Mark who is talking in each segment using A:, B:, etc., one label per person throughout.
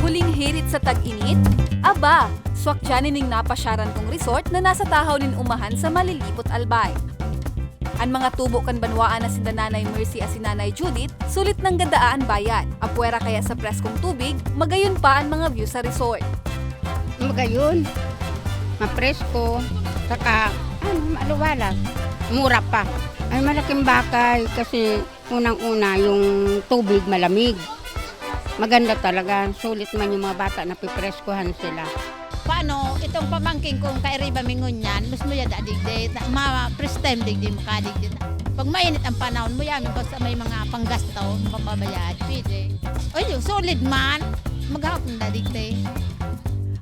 A: Huling hirit sa tag-init? Aba, swak dyan napasyaran kong resort na nasa tahaw nin umahan sa Malilipot Albay. Ang mga tubo kan banwaan na si Nanay Mercy at si Nanay Judith, sulit ng gadaan bayad. Apwera kaya sa preskong tubig, magayon pa ang mga view sa resort.
B: Magayon. Mapresko. Saka, ano, maluwalas. Mura pa. Ay, malaking bakay kasi unang-una yung tubig malamig. Maganda talaga. Sulit man yung mga bata na pipreskohan sila.
C: paano itong pamangking kong kay Riba Mingon yan, mas mo yada digdi, ma first time digdi makadigdi. Pag mainit ang panahon mo yan, basta may mga panggasto, mapabayad, pwede. Oy, solid man, maghapon na digdi.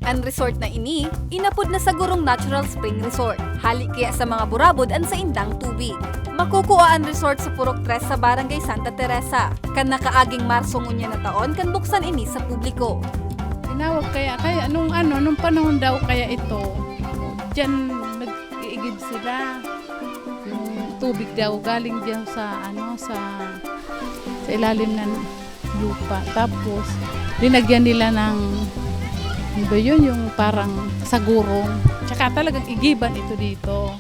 A: Ang resort na ini, inapod na sa Gurong Natural Spring Resort. Hali kaya sa mga burabod ang sa indang tubig. Makukuha ang resort sa Purok 3 sa Barangay Santa Teresa. Kan nakaaging Marsong unya na taon, kan buksan ini sa publiko.
D: Tinawag kaya, kaya nung ano, nung panahon daw kaya ito, diyan nag-iigib sila. Yung tubig daw galing diyan sa ano sa sa ilalim ng lupa. Tapos linagyan nila ng ano ba yun, yung parang sagurong. Tsaka talagang igiban ito dito.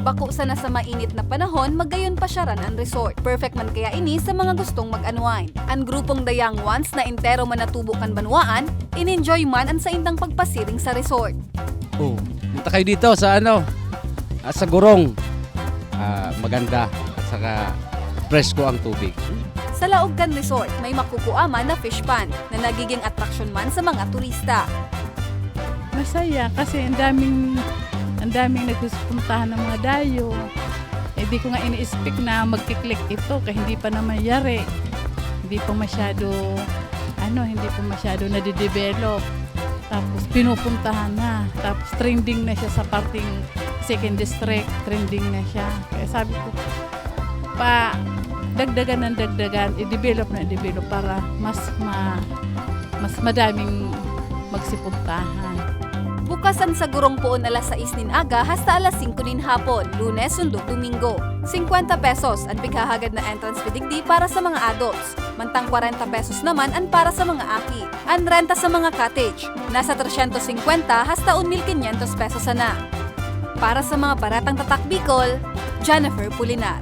A: Bako sa nasa mainit na panahon, magayon pa siya ran ang resort. Perfect man kaya ini sa mga gustong mag-unwind. Ang grupong The Young Ones na intero man natubo kan banwaan, in-enjoy man ang sa indang pagpasiring sa resort.
E: Oh, punta kayo dito sa ano, ah, sa Gurong. Ah, maganda at saka presko ang tubig.
A: Sa Laoggan Resort, may makukuha man na fish pond na nagiging atraksyon man sa mga turista.
D: Masaya kasi ang daming ang daming nagpupuntahan ng mga dayo. Eh di ko nga ini-speak na magkiklik ito kaya hindi pa naman yari. Hindi pa masyado ano, hindi pa masyado na-develop. Tapos pinupuntahan na. Tapos trending na siya sa parting second district. Trending na siya. Kaya sabi ko, pa dagdagan ng dagdagan, i-develop na i-develop para mas ma, mas madaming magsipuntahan.
A: Bukasan sa gurong poon alas 6 nin aga hasta alas 5 nin hapon, lunes, sundo, domingo. 50 pesos ang pighahagad na entrance fee digdi para sa mga adults. Mantang 40 pesos naman ang para sa mga aki. Ang renta sa mga cottage, nasa 350 hasta 1,500 pesos na. Para sa mga baratang tatak Bicol, Jennifer Pulinar.